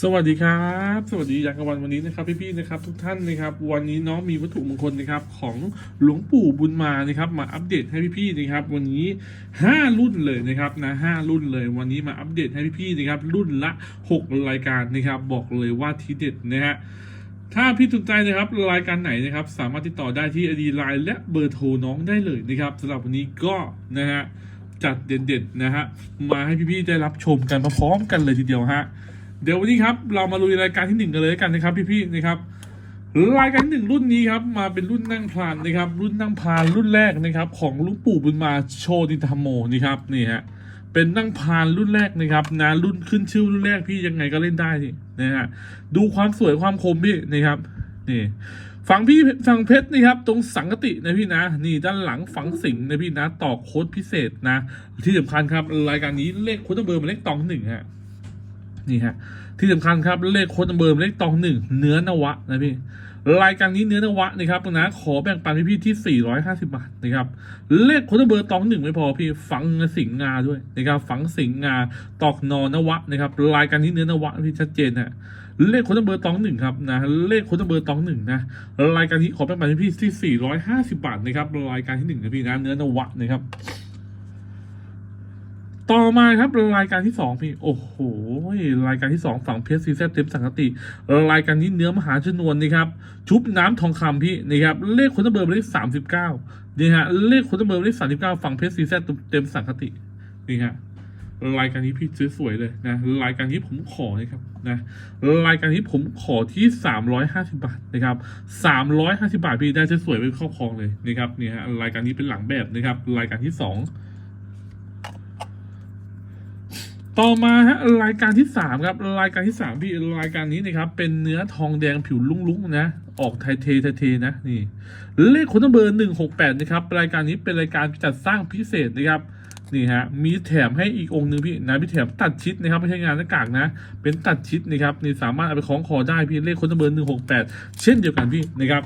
สวัสดีครับ สวัสดียามกลางวันวันนี้นะครับพี่ๆนะครับทุกท่านนะครับ วันนี้น้องมีวัตถุมงคลนะครับของหลวงปู่บุญมานะครับ มาอัปเดตให้พี่ๆนะครับ วันนี้ 5 รุ่นเลยนะครับนะห้ารุ่นเลย วันนี้มาอัปเดตให้พี่ๆนะครับ รุ่นละ 6 รายการนะครับ บอกเลยว่าทีเด็ดนะฮะถ้าพี่สนใจนะครับรายการไหนนะครับ สามารถติดต่อได้ที่อดีไลน์และเบอร์โทรน้องได้เลยนะครับสำหรับวันนี้ก็นะฮะจัดเด็ดๆนะฮะมาให้พี่ๆได้รับชมกันพร้อมๆกันเลยทีเดียวฮะ เดี๋ยววันนี้ครับเรามาลุยรายการที่หนึ่งกันเลยกันนะครับ พี่ๆนะครับรายการหนึ่งรุ่นนี้ครับมาเป็นรุ่นนั่งพลานนะครับ รุ่นนั่งพลานรุ่นแรกนะครับ ของลุงปู่บุญมาโชติธรรมโมนี่ครับนี่ฮะเป็นนั่งพานรุ่นแรกนะครับนะรุ่นขึ้นชื่อรุ่นแรกพี่ยังไงก็เล่นได้นี่นะฮะดูความสวยความคมพี่นะครับนี่ฝั่งพี่ฝั่งเพชรนี่ครับ ตรงสังกตินะพี่นะ นี่ด้านหลังฝังสิงนะพี่นะต่อโค้ดพิเศษนะ ที่สำคัญครับรายการนี้เลขโค้ดเบอร์มันเลขตองหนึ่งฮะ นี่ฮะที่สำคัญครับเลขโค้ดเบอร์เลขตองหนึ่งเนื้อนวะนะพี่รายการนี้เนื้อนวะนะครับนะขอแบ่งปันให้พี่ที่ 450 บาทนะครับเลขโค้ดเบอร์ตองหนึ่งไม่พอพี่ฝังสิงงาด้วยนะครับฝังสิงงาตอกนอนวะนะครับรายการนี้เนื้อนวะพี่ชัดเจนฮะเลขโค้ดเบอร์ตองหนึ่งครับนะเลขโค้ดเบอร์ตองหนึ่งนะรายการนี้ขอแบ่งปันให้พี่ที่ 450 บาทนะครับรายการที่หนึ่งนะพี่นะเนื้อนวะนะครับ ต่อมาครับรายการที่สองพี่ โอ้โห รายการที่สองฝั่งเพชรซีแซเต็มสังกติ รายการนี้เนื้อมหาชนวนนี่ครับ ชุบน้ำทองคำพี่นะครับ เลขคนเบอร์เลขสามสิบเก้านี่ฮะ เลขคนเบอร์เลขสามสิบเก้าฝั่งเพชรซีแซเต็มสังกติ นี่ฮะ รายการนี้พี่สวยๆเลยนะ รายการนี้ผมขอนะครับนะ รายการนี้ผมขอที่สามร้อยห้าสิบาทนะครับสามร้อยห้าสิบาทพี่ได้สวยๆไปครอบครองเลยนะครับ นี่ฮะ รายการนี้เป็นหลังแบบนะครับ รายการที่สอง ต่อมาฮะรายการที่สามครับรายการที่สามพี่รายการนี้นะครับเป็นเนื้อทองแดงผิวลุ้งๆนะออกไทเทไทเทนะนี่เลขคนเบอร์หนึ่งหกแปดนะครับรายการนี้เป็นรายการจัดสร้างพิเศษนะครับ นี่ฮะมีแถมให้อีกองค์หนึ่งพี่นะมีแถมตัดชิดนะครับไม่ใช่งานหน้ากากนะ เป็นตัดชิดนะครับนี่สามารถเอาไปคล้องคอได้พี่เลขคนเบอร์หนึ่งหกแปดเช่นเดียวกันพี่นะครับ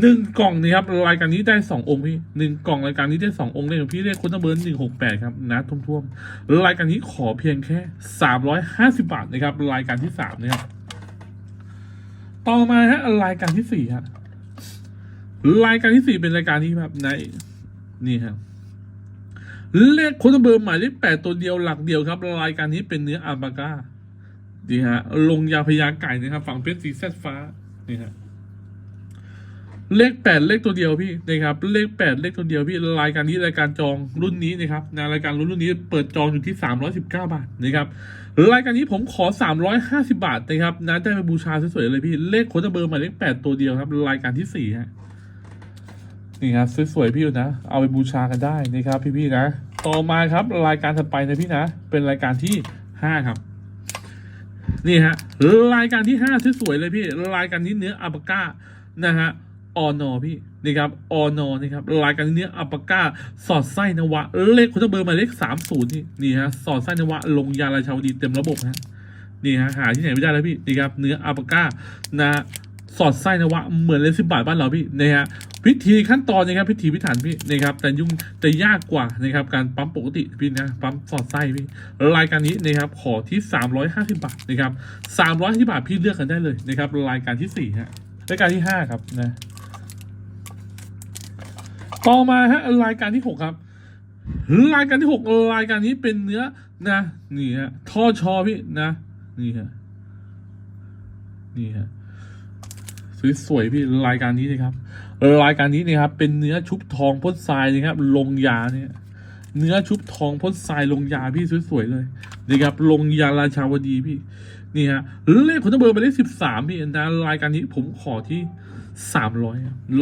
หนึ่งกล่องนะครับรายการนี้ได้สององค์พี่หนึ่งกล่องรายการนี้ได้สององค์เลยพี่เลขคนเบอร์หนึ่งหกแปดครับนะท่วมๆรายการนี้ขอเพียงแค่สามร้อยห้าสิบาทนะครับรายการที่สามนะครับต่อมาฮะรายการที่สี่ฮะรายการที่สี่เป็นรายการที่แบบในนี่ครับ เลขคนเบอร์หมายเลขแปดตัวเดียวหลักเดียวครับรายการนี้เป็นเนื้ออาบาก้าดีฮะ ลงยาพยาไก่นะครับ ฝั่งเพชรสีแซดฟ้านี่ฮะเลขแปดเลขตัวเดียวพี่นะครับเลขแปดเลขตัวเดียวพี่รายการนี้รายการจองรุ่นนี้นะครับนะรายการรุ่นรุ่นนี้เปิดจองอยู่ที่สามร้อยสิบเก้าบาทนะครับรายการนี้ผมขอสามร้อยห้าสิบาทนะครับนะได้ไปบูชาสวยๆเลยพี่เลขคนเบอร์หมายเลขแปดตัวเดียวครับ รายการที่สี่ฮะ นี่ครับสวยๆพี่นะ เอาไปบูชากันได้นะครับ พี่ๆนะ ต่อมาครับรายการถัดไปนะพี่นะ เป็นรายการที่ห้าครับ นี่ฮะรายการที่ห้าสวยๆเลยพี่รายการนี้เนื้ออัปปาก้านะฮะออนอพี่นี่ครับออนอนี่ครับรายการเนื้ออัปปาก้า สอดไส้นวะ เลขคุณเบอร์หมายเลขสามศูนย์นี่นี่ฮะสอดไส้นวะ ลงยาราชาวดีเต็มระบบฮะนี่ฮะหาที่ไหนไม่ได้แล้วพี่นี่ครับเนื้ออัปปาก้านะสอดไส้นวะเหมือนเลสิบบาทบ้านเราพี่นะฮะ พิธีขั้นตอนนะครับพิธีพิถันพี่นะครับแต่ยุ่งแต่ยากกว่านะครับการปั๊มปกติพี่นะปั๊มสอดไส้พี่รายการนี้นะครับขอที่ 350 บาทนะครับ350บาทพี่เลือกกันได้เลยนะครับรายการที่สี่ฮะรายการที่ห้าครับนะต่อมาฮะรายการที่หกครับรายการที่หกรายการนี้เป็นเนื้อนะนี่ฮะท่อชอพี่นะนี่ฮะนี่ฮะ สวยๆพี่รายการนี้นะครับ รายการนี้นะครับ เป็นเนื้อชุบทองพ่นทรายนะครับ ลงยาเนี่ยเนื้อชุบทองพ่นทรายลงยาพี่สวยๆเลยนะครับลงยาราชาวดีพี่นี่ฮะเลขคนเบอร์ไปเลขสิบสามพี่นะรายการนี้ผมขอที่สามร้อย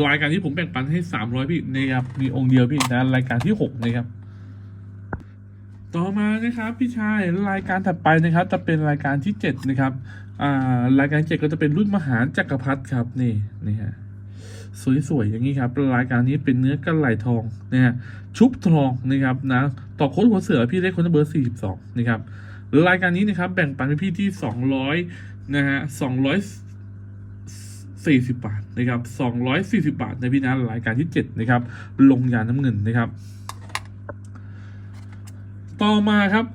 รายการนี้ผมแบ่งปันให้สามร้อยพี่นะครับมีองค์เดียวพี่นะรายการที่หกนะครับ ต่อมานะครับพี่ชายรายการถัดไปนะครับ จะเป็นรายการที่เจ็ดนะครับอ่ารายการเจ็ดก็จะเป็นรุ่นมหาจักรพรรดิครับนี่นี่ฮะสวยๆอย่างนี้ครับรายการนี้เป็นเนื้อกระไหลทองนะฮะชุบทองนะครับนะต่อโค้ดหัวเสือพี่ได้คนเบอร์สี่สิบสองนะครับรายการนี้นะครับแบ่งปันให้พี่ที่สองร้อยนะฮะสองร้อยสี่สิบบาทนะครับสองร้อยสี่สิบาทในพี่นะรายการที่เจ็ดนะครับ ลงยาน้ำเงินนะครับ ต่อมาครับ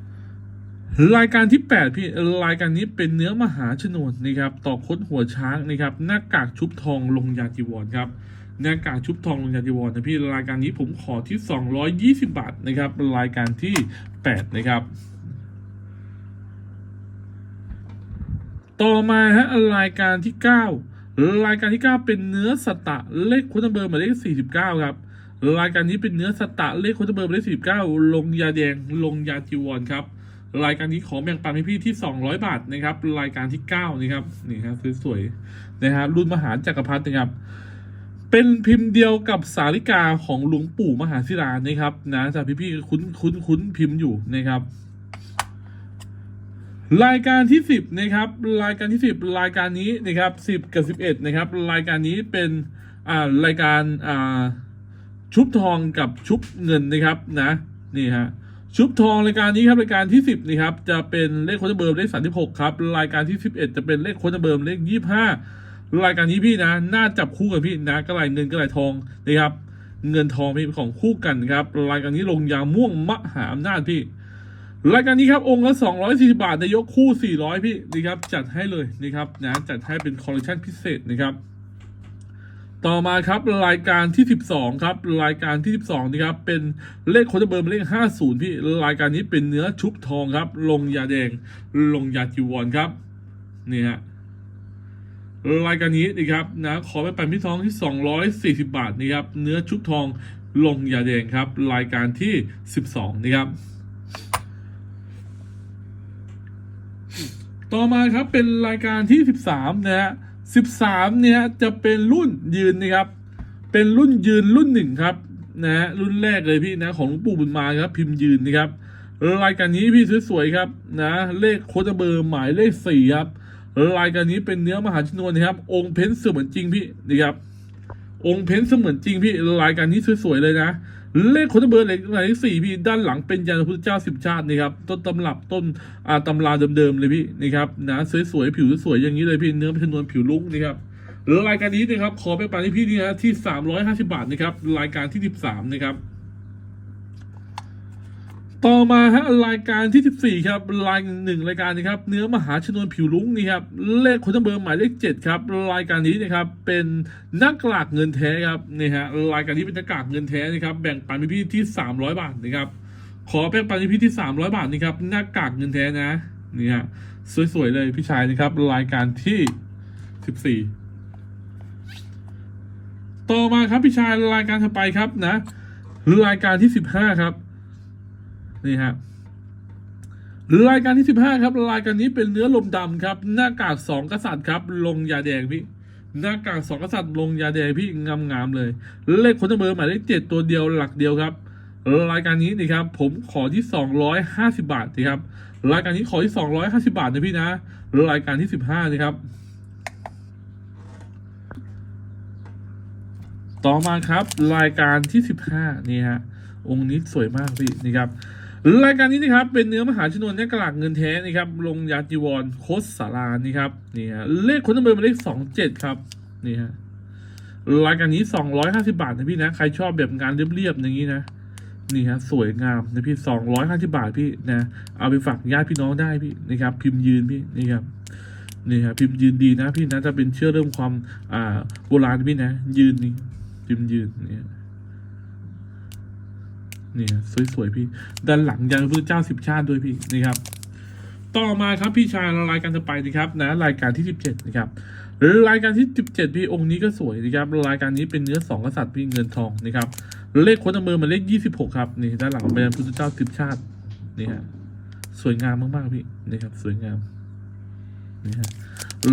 รายการที่แปดพี่รายการนี้เป็นเนื้อมหาชนวนนะครับต่อคดหัวช้างนะครับหน้ากากชุบทองลงยาจีวรครับหน้ากากชุบทองลงยาจีวรนะพี่รายการนี้ผมขอที่ 220 บาทนะครับรายการที่ 8 นะครับต่อมาฮะรายการที่ 9 รายการที่ 9 เป็นเนื้อสตะเลขคุณเบอร์หมายเลข49 ครับ รายการนี้เป็นเนื้อสตะเลขคุณเบอร์หมายเลข49ลงยาแดงลงยาจีวรครับรายการนี้ขอแบ่งปันให้พี่ที่ 200 บาทนะครับ รายการที่ 9 นะครับนี่ครับสวยๆนะครับรุ่นมหาจักรพรรดินะครับ เป็นพิมพ์เดียวกับสาริกาของหลวงปู่มหาศิลานะครับ นะจากพี่ๆคุ้นคุ้นคุ้นพิมพ์อยู่นะครับ รายการที่สิบนะครับ รายการที่สิบรายการนี้นะครับสิบกับสิบเอ็ดนะครับ รายการนี้เป็นอ่ารายการอ่า ชุบทองกับชุบเงินนะครับนะนี่ฮะชุบทองรายการนี้ครับรายการที่สิบนี่ครับจะเป็นเลขโค้ดเบอร์เลขสามสิบหกครับรายการที่สิบเอ็ดจะเป็นเลขโค้ดเบอร์เลขยี่ห้ารายการนี้พี่นะน่าจับคู่กันพี่นะกระไรเงินกระไรทองนะครับเงินทองพี่ของคู่กันครับรายการนี้ลงยาม่วงมหาอำนาจพี่ รายการนี้ครับองค์ละ240 บาทในยกคู่ 400 พี่นี่ครับจัดให้เลยนี่ครับนะจัดให้เป็นคอลเลคชันพิเศษนะครับ ต่อมาครับรายการที่ 12 ครับ รายการที่ 12 นี่ครับเป็นเลขโคดเบอร์เลข 50 พี่รายการนี้เป็นเนื้อชุบทองครับ ลงยาแดง ลงยาจิวรครับนี่ฮะรายการนี้นะครับนะขอไปปันพี่ทองที่ 240 บาทนะครับเนื้อชุบทองลงยาแดงครับ รายการที่ 12 นะครับต่อมาครับเป็นรายการที่ 13 นะฮะ 13 เนี่ยจะเป็นรุ่นยืนนะครับ เป็นรุ่นยืนรุ่นหนึ่งครับนะรุ่นแรกเลยพี่นะของหลวงปู่บุญมาครับ พิมพ์ยืนนะครับรายการนี้พี่สวยๆครับนะเลขโคดเบอร์หมายเลขสี่ครับรายการนี้เป็นเนื้อมหาชนวนนะครับ องค์เพ้นเสมือนจริงพี่นะครับ องค์เพ้นเสมือนจริงพี่รายการนี้สวยๆเลยนะ เลขคนเบอร์เลขหนสี่พี่ด้านหลังเป็นยันพระพุทธเจ้าสิบชาตินี่ครับต้นตำรับต้นอาตำราเดิมๆเลยพี่นี่ครับนะสวยๆผิวสวยๆอย่างนี้เลยพี่เนื้อเป็นนวลผิวลุกนี่ครับรายการนี้นะครับขอไปปันที่พี่นี่นะที่สามร้อยห้าสิบาทนะครับรายการที่สิบสามนะครับ ต่อมาฮะรายการที่ 14 ครับรายหนึ่งรายการนะครับเนื้อมหาชนวนผิวลุ้งนี่ครับเลขคนเบอร์หมายเลข7ครับรายการนี้นะครับเป็นหน้ากากเงินแท้ครับนี่ฮะรายการนี้เป็นหน้ากากเงินแท้นะครับแบ่งปันพี่ที่ 300 บาทนะครับขอแบ่งปันพี่ที่ 300 บาทนะครับหน้ากากเงินแท้นะนี่ฮะสวยๆเลยพี่ชายนะครับรายการที่ 14ต่อมาครับพี่ชายรายการถัดไปครับนะรายการที่ 15 ครับ นี่ฮะรายการที่สิบห้าครับ รายการนี้เป็นเนื้อลมดำครับ หน้ากากสองกษัตริย์ครับ ลงยาแดงพี่ หน้ากากสองกษัตริย์ลงยาแดงพี่งามๆเลย เลขคนเบอร์หมายเลขเจ็ดตัวเดียวหลักเดียวครับ รายการนี้นี่ครับ ผมขอที่สองร้อยห้าสิบาทนะครับ รายการนี้ขอที่สองร้อยห้าสิบาทนะพี่นะ รายการที่สิบห้านะครับ ต่อมาครับ รายการที่สิบห้านี่ฮะ องค์นี้สวยมากพี่นี่ครับ รายการนี้นะครับเป็นเนื้อมหาชนวนแนกระหลักเงินแท้นะครับลงยาจีวรโคสสารานี่ครับนี่ฮะเลขคนเบอร์มาเลขสองเจ็ดครับนี่ฮะรายการนี้สองร้อยห้าสิบาทนะพี่นะใครชอบแบบงานเรียบๆอย่างนี้นะนี่ฮะสวยงามนะพี่สองร้อยห้าสิบาทพี่นะเอาไปฝากญาติพี่น้องได้พี่นะครับ พิมพ์ยืนพี่นี่ครับนี่ครับพิมพ์ยืนดีนะพี่นะถ้าเป็นเชื่อเรื่องความอ่าโบราณพี่นะ ยืนนี่พิมพ์ยืนเนี่ย นี่สวยๆพี่ด้านหลังยันพระพุทธเจ้าสิบชาติด้วยพี่นี่ครับ ต่อมาครับพี่ชายรายการต่อไปนะครับนะรายการที่สิบเจ็ดนะครับรายการที่สิบเจ็ดพี่องค์นี้ก็สวยนะครับรายการนี้เป็นเนื้อสองกษัตริย์พี่เงินทองนะครับเลขคนเบอร์หมาเลขยี่สิบหกครับนี่ด้านหลังเป็นพระพุทธเจ้าสิบชาตินี่ฮะสวยงามมากๆพี่นี่ครับสวยงามนี่ฮะ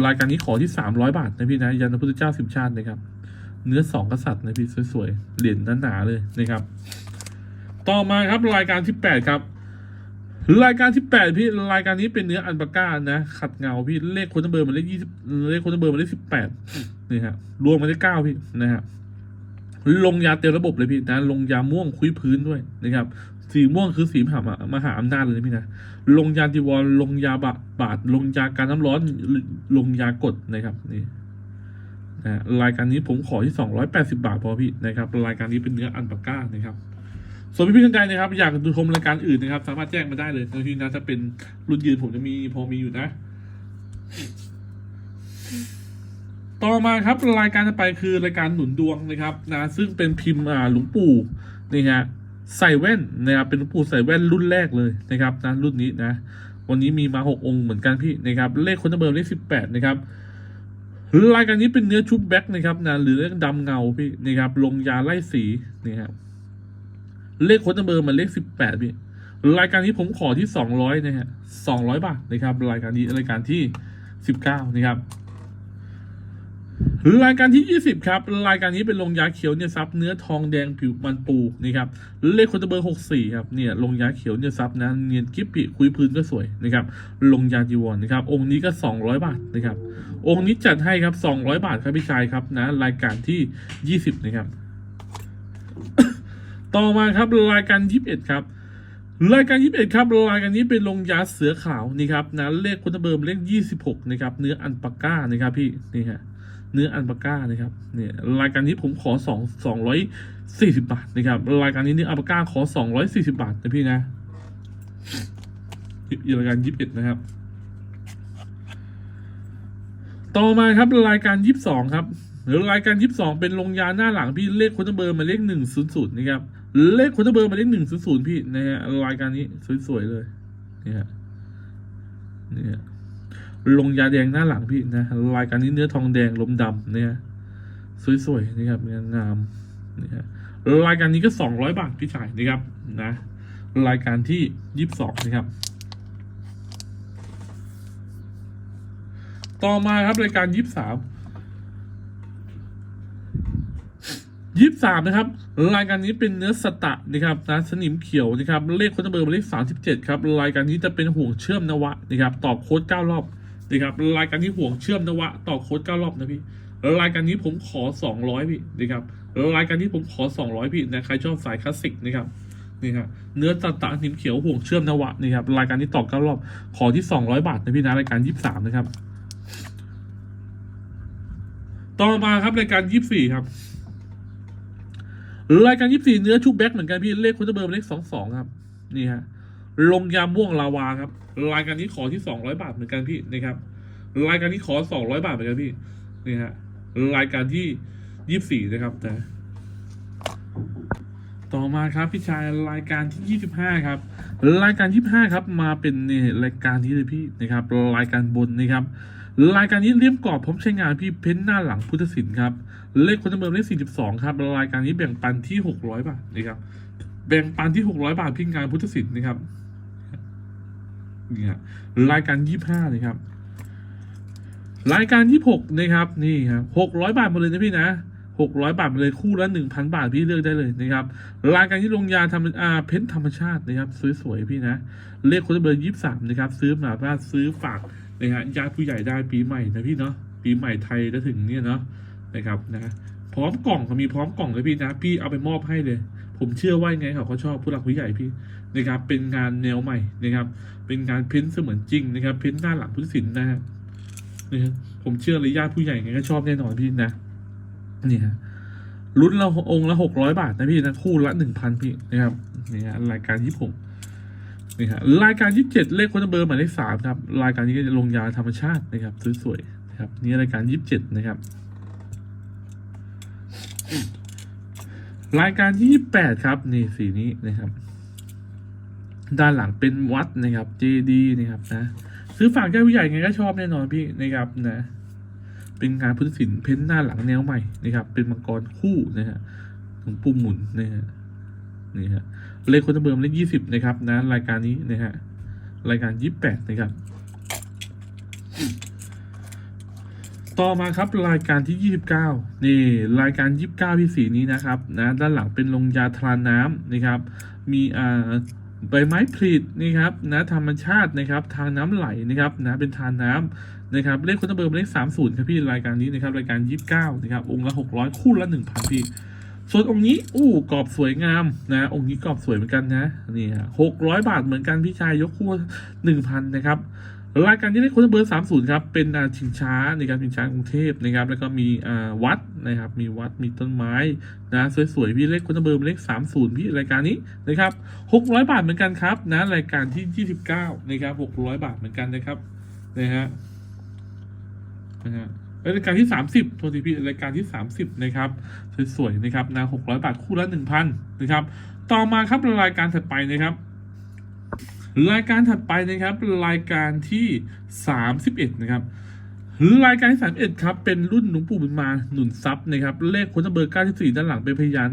รายการนี้ขอที่สามร้อยบาทนะพี่นะยันพระพุทธเจ้าสิบชาตินะครับ เนื้อสองกษัตริย์นะพี่สวยๆเหรียญหนาๆเลยนะครับ ต่อมาครับรายการที่แปดครับ รายการที่แปดพี่รายการนี้เป็นเนื้ออันปาก้านะ ขัดเงาพี่เลขคนเบอร์มันเลขยี่สิบเลขคนเบอร์มันเลขสิบแปดนี่ฮะรวมมันได้เก้าพี่นะฮะลงยาเต็มระบบเลยพี่นะลงยาม่วงคุยพื้นด้วยนะครับสีม่วงคือสีมหามหาอำนาจเลยพี่นะลงยาดิวรลงยาบะบาดลงยาการน้ำร้อนลงยากดนะครับนี่นะฮะรายการนี้ผมขอที่สองร้อยแปดสิบาทพอพี่นะครับ รายการนี้เป็นเนื้ออันปาก้านะครับ ส่วนพี่พี่ท่านใดนะครับ อยากดูชมรายการอื่นนะครับ สามารถแจ้งมาได้เลยนะพี่นะถ้าเป็นรุ่นยืนผมจะมีพอมีอยู่นะ ต่อมาครับรายการต่อไปคือรายการหนุนดวงนะครับนะซึ่งเป็นพิมพ์อ่าหลวงปู่นี่ฮะใส่แว่นนะครับเป็นหลวงปู่ใส่แว่นรุ่นแรกเลยนะครับนะรุ่นนี้นะ วันนี้มีมาหกองค์เหมือนกันพี่นะครับ เลขคนเบอร์เลขสิบแปดนะครับรายการนี้เป็นเนื้อชุบแบ็กนะครับนะหรือเลขดำเงาพี่นะครับลงยาไล่สีนี่ครับ เลขค้นเบอร์มันเลขสิบแปดพี่รายการนี้ผมขอที่สองร้อยนะฮะสองร้อยบาทนะครับรายการนี้รายการที่สิบเก้านะครับรายการที่ 20 ครับ รายการนี้เป็นลงยาเขียวเนี่ยซับเนื้อทองแดงผิวมันปูนี่ครับ เลขคนตะเบอร์64 ครับ เนี่ยลงยาเขียวเนี่ยซับนะ เนียนกิ๊บปีคุยพื้นก็สวยนะครับ ลงยาจีวรนะครับ องค์นี้ก็ 200 บาทนะครับ องค์นี้จัดให้ครับ 200 บาทครับพี่ชายครับนะ รายการที่ 20 นะครับ ต่อมาครับรายการ21ครับรายการ21ครับรายการนี้เป็นลงยาเสือขาวนี่ครับนะเลขคุณเบิร์มเลข26นะครับเนื้ออันปาก้านะครับพี่นี่ฮะเนื้ออันปาก้านะครับเนี่ยรายการนี้ผมขอสองสองร้อยสี่สิบาทนะครับรายการนี้เนื้ออันปาก้าขอสองร้อยสี่สิบาทนะพี่นะอีกรายการยี่สิบเอ็ดนะครับ ต่อมาครับรายการยี่สิบสองครับหรือรายการยี่สิบสองเป็นลงยาหน้าหลังพี่เลขคนเบอร์มาเลขหนึ่งศูนย์ศูนย์นะครับ เลขคนเบอร์มาเลขหนึ่งศูนย์ศูนย์พี่นะฮะรายการนี้สวยๆเลยเนี่ยฮะเนี่ยลงยาแดงหน้าหลังพี่นะรายการนี้เนื้อทองแดงลมดำเนี่ยสวยๆนะครับเนี่ยงามนี่ฮะรายการนี้ก็สองร้อยบาทพี่ชายนะครับนะ รายการที่ยี่สิบสองนะครับ ต่อมาครับรายการยี่สิบสาม ยี่สิบสามนะครับรายการนี้เป็นเนื้อสตะนะครับนะสนิมเขียวนะครับเลขคนเบอร์เลขสามสิบเจ็ดครับรายการนี้จะเป็นห่วงเชื่อมนวะนะครับต่อโค้ดเก้ารอบนะครับรายการนี้ห่วงเชื่อมนวะ ต่อโค้ดเก้ารอบนะพี่รายการนี้ผมขอสองร้อยพี่นะครับรายการนี้ผมขอสองร้อยพี่นะใครชอบสายคลาสสิกนะครับนี่ครับเนื้อตะตะสนิมเขียวห่วงเชื่อมนวะนี่ครับรายการนี้ต่อเก้ารอบขอที่สองร้อยบาทนะพี่นะรายการยี่สิบสามนะครับ ต่อมาครับรายการยี่สิบสี่ครับ รายการยี่สี่เนื้อชุบแบ็กเหมือนกันพี่เลขคุณเบอร์เลขสองสองครับ นี่ฮะลงยาม่วงลาวาครับ รายการนี้ขอที่สองร้อยบาทเหมือนกันพี่นะครับรายการนี้ขอสองร้อยบาทเหมือนกันพี่นี่ฮะรายการที่ยี่สี่นะครับนะต่อมาครับพี่ชายรายการที่ยี่สิบห้าครับ รายการยี่สิบห้าครับ มาเป็นเนี่ยรายการนี้เลยพี่นะครับ รายการบนนะครับ รายการนี้เลี่ยมกรอบผมใช้งานพี่เพ้นหน้าหลังพุทธศิลป์ครับ เลขคนจำเบอร์เลข 42 ครับ รายการนี้แบ่งปันที่ 600 บาทนะครับ แบ่งปันที่ 600 บาทพี่งานพุทธศิลป์นะครับนี่ฮะรายการ 25 นะครับ รายการ 26 นะครับ นี่ครับ600 บาทหมดเลยนะพี่นะ600บาทมดเลยคู่ละ1,000บาทพี่เลือกได้เลยนะครับรายการที่ลงยาทำอาเพ้นธรรมชาตินะครับ สวยๆพี่นะ เลขคนจำเบอร์23นะครับ ซื้อมาบ้านซื้อฝาก นะฮะญาติผู้ใหญ่ได้ปีใหม่นะพี่เนาะปีใหม่ไทยจะถึงเนี่ยเนาะนะครับนะพร้อมกล่องเขามีพร้อมกล่องเลยพี่นะพี่เอาไปมอบให้เลย ผมเชื่อว่าไงเขาเขาชอบผู้หลักผู้ใหญ่พี่นะครับ เป็นงานแนวใหม่นะครับ เป็นงานเพ้นท์เสมือนจริงนะครับ เพ้นท์หน้าหลังพุทธศิลป์นะฮะนี่ฮะผมเชื่อเลยญาติผู้ใหญ่ไงก็ชอบแน่นอนพี่นะนี่ฮะรุ่นละองค์ละหกร้อยบาทนะพี่นะคู่ละหนึ่งพันพี่นะครับนี่ฮะรายการที่ผม นี่ฮะรายการยี่สิบเจ็ดเลขคนเบอร์หมายเลขสามครับรายการนี้ก็จะลงยาธรรมชาตินะครับสวยๆนะครับนี่รายการยี่สิบเจ็ดนะครับ รายการที่ 28 ครับนี่สีนี้นะครับ ด้านหลังเป็นวัดนะครับเจดีนะครับนะซื้อฝากญาติผู้ใหญ่ไงก็ชอบแน่นอนพี่นะครับนะ เป็นงานพุทธศิลป์เพ้นหน้าหลังแนวใหม่นะครับ เป็นมังกรคู่นะฮะหลวงปู่หมุนนะฮะนี่ฮะ เลขคนเบอร์มเลขยี่สิบนะครับนะรายการนี้นะฮะรายการยี่สิบแปดนะครับ ต่อมาครับรายการที่29นี่รายการ29พี่สีนี้นะครับนะด้านหลังเป็นลงยาทานน้ำนะครับ มีอ่าใบไม้ผลินี่ครับนะธรรมชาตินะครับ ทางน้ำไหลนะครับนะเป็นทานน้ำนะครับเลขคนเบอร์มเลข30ครับพี่รายการนี้นะครับรายการ29นะครับองค์ละ600คู่ละ1,000พี่ ส่วนองค์นี้อู้กรอบสวยงามนะ องค์นี้กรอบสวยเหมือนกันนะนี่ฮะ600บาทเหมือนกันพี่ชายยกคู่1,000นนะครับรายการนี้เลขโค้ดเบอร์สามศูนย์ครับเป็นอาชิงช้าในการชิงช้ากรุงเทพนะครับ แล้วก็มีอ่าวัดนะครับ มีวัดมีต้นไม้นะสวยๆพี่เลขโค้ดเบอร์เป็นเลขสามศูนย์พี่รายการนี้นะครับหกร้อยบาทเหมือนกันครับนะรายการที่ยี่สิบเก้านะครับหกร้อยบาทเหมือนกันนะครับนะฮะนะฮะ รายการที่สามสิบโทษทีพี่รายการที่สามสิบนะครับ สวยๆนะครับนะหกร้อยบาทคู่ละหนึ่งพันนะครับ ต่อมาครับรายการถัดไปนะครับรายการถัดไปนะครับรายการที่สามสิบเอ็ดนะครับรายการที่สามเอ็ดครับ เป็นรุ่นหลวงปู่บุญมาหนุนทรัพย์นะครับ เลขคนเบอร์เก้าสิบสี่ด้านหลังเป็นพยาน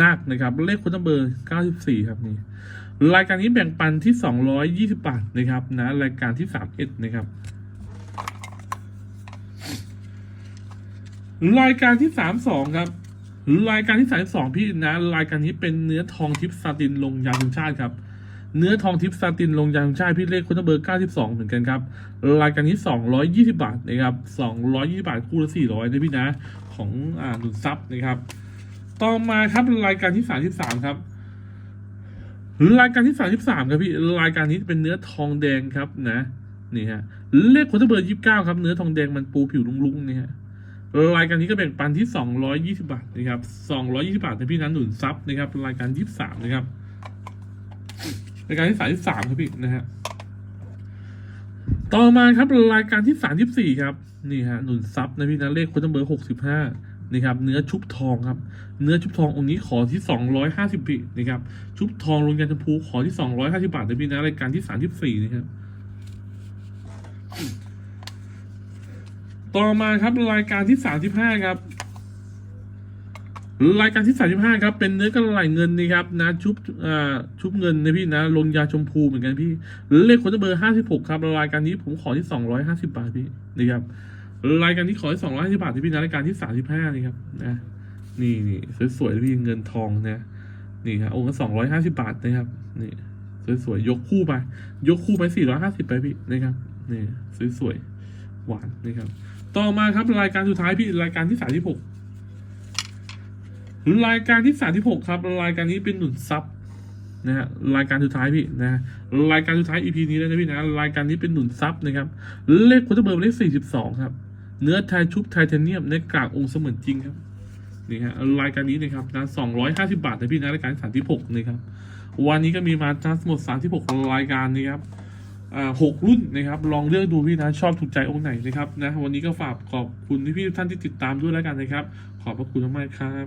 นาคนะครับ เลขคนเบอร์เก้าสิบสี่ครับนี่รายการนี้แบ่งปันที่สองร้อยยี่สิบบาทนะครับนะรายการที่สามเอ็ดนะครับ รายการที่สามสองครับ รายการที่สามสองพี่นะ รายการนี้เป็นเนื้อทองทิพย์ซาตินลงยาทุนชาติครับ เนื้อทองทิพย์ซาตินลงยาทุนชาติพี่เลขคุณเบอร์เก้าสิบสองเหมือนกันครับ รายการนี้สองร้อยยี่สิบาทนะครับสองร้อยยี่สิบาทคู่ละสี่ร้อยนะพี่นะของอ่าหนุนทรัพย์นะครับ ต่อมาครับรายการที่สามที่สามครับรายการที่สามที่สามครับพี่รายการนี้เป็นเนื้อทองแดงครับนะนี่ฮะเลขคุณเบอร์ยี่สิบเก้าครับ เนื้อทองแดงมันปูผิวลุงๆนี่ฮะ รายการนี้ก็แบ่งปันที่ 220 บาทนะครับ220 บาทนพี่นั้นหนุนซับนะครับรายการ 23 นะครับรายการที่ 33 ครับพี่นะฮะต่อมาครับรายการที่ 34 ครับนี่ฮะหนุนซับนะพี่นะเลขคนเบอร์ 65นี่ครับเนื้อชุบทองครับ เนื้อชุบทององค์นี้ขอที่ 250ปีนะครับชุบทองลงยันชมพูขอที่ 250 บาทนะพี่นะรายการที่ 34 นะครับ ต่อมาครับรายการที่สามสิบห้าครับ รายการที่สามสิบห้าครับ เป็นเนื้อกระไหลเงินนะครับ นะชุบอ่าชุบเงินนะพี่นะลงยาชมพูเหมือนกันพี่เลขคนเบอร์ห้าสิบหกครับรายการนี้ผมขอที่สองร้อยห้าสิบาทพี่นี่ครับรายการนี้ขอที่สองร้อยห้าสิบาทที่พี่นะรายการที่สามสิบห้านี่ครับนะนี่นี่สวยๆพี่เงินทองนะนี่ครับองค์ละสองร้อยห้าสิบาทนะครับนี่สวยๆยกคู่ไป ยกคู่ไปสี่ร้อยห้าสิบไปพี่นะครับนี่สวยๆหวานนะครับ ต่อมาครับรายการสุดท้ายพี่รายการที่สามที่หกรายการที่สามที่หกครับ รายการนี้เป็นหนุนซับนะฮะรายการสุดท้ายพี่นะรายการสุดท้าย EP นี้แล้วนะพี่นะรายการนี้เป็นหนุนซับนะครับ เลขควอเตอร์เบอร์เลขสี่สิบสองครับ เนื้อไทยชุบไทเทเนียมในกากองค์เสมือนจริงครับนี่ฮะรายการนี้นะครับนะสองร้อยห้าสิบาทนะพี่นะรายการสามที่หกนะครับวันนี้ก็มีมาทั้งหมดสามที่หกรายการนะครับ หกรุ่นนะครับ ลองเลือกดูพี่นะ ชอบถูกใจองค์ไหนนะครับนะ วันนี้ก็ฝากขอบคุณที่พี่ๆท่านที่ติดตามด้วยแล้วกันนะครับ ขอบพระคุณมากครับ